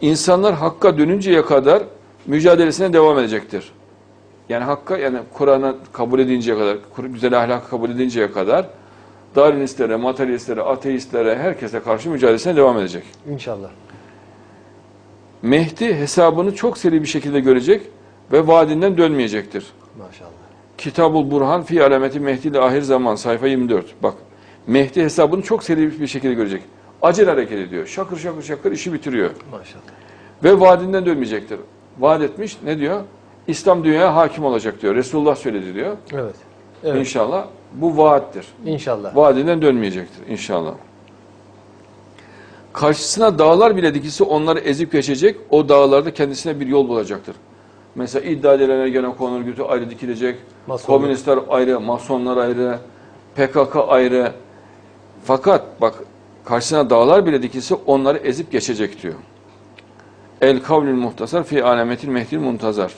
insanlar hakka dönünceye kadar mücadelesine devam edecektir. Yani hakka yani Kur'an'ı kabul edinceye kadar, güzel ahlakı kabul edinceye kadar Darwinistlere, materyalistlere, ateistlere, herkese karşı mücadelesine devam edecek. İnşallah. Mehdi hesabını çok seri bir şekilde görecek ve vaadinden dönmeyecektir. Maşallah. Kitabul Burhan fi alameti Mehdi ile ahir zaman sayfa 24. Bak Mehdi hesabını çok seri bir şekilde görecek. Acele hareket ediyor. Şakır şakır şakır işi bitiriyor. Maşallah. Ve vaadinden dönmeyecektir. Vaat etmiş ne diyor? İslam dünyaya hakim olacak diyor. Resulullah söyledi diyor. Evet. Evet. İnşallah bu vaattir. İnşallah. Vaadinden dönmeyecektir inşallah. Karşısına dağlar bile dikilse onları ezip geçecek. O dağlarda kendisine bir yol bulacaktır. Mesela iddia edilenler gene konu örgütü ayrı dikilecek. Masonlar. Komünistler ayrı, masonlar ayrı, PKK ayrı. Fakat bak karşısına dağlar bile dikilse onları ezip geçecek diyor. El kavlül muhtasar fi alametil mehdil muntazar.